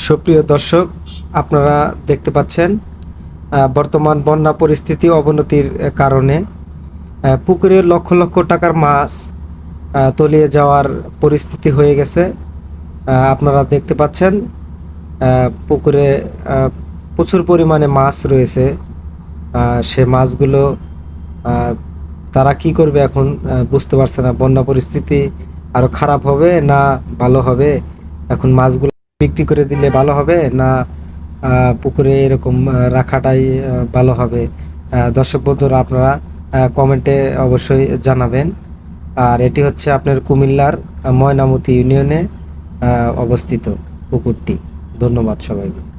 সুপ্রিয় দর্শক, আপনারা দেখতে পাচ্ছেন বর্তমান বন্যা পরিস্থিতি অবনতির কারণে পুকুরে লক্ষ লক্ষ টাকার মাছ তলিয়ে যাওয়ার পরিস্থিতি হয়ে গেছে। আপনারা দেখতে পাচ্ছেন পুকুরে প্রচুর পরিমাণে মাছ রয়েছে। সে মাছগুলো তারা কি করবে এখন বুঝতে পারছে না। বন্যা পরিস্থিতি আরও খারাপ হবে না ভালো হবে? এখন মাছগুলো বিক্রি করে দিলে ভালো হবে না পুকুরে এরকম রাখাটাই ভালো হবে? দর্শক বন্ধুরা, আপনারা কমেন্টে অবশ্যই জানাবেন। আর এটি হচ্ছে আপনার কুমিল্লার ময়নামতি ইউনিয়নে অবস্থিত পুকুরটি। ধন্যবাদ সবাইকে।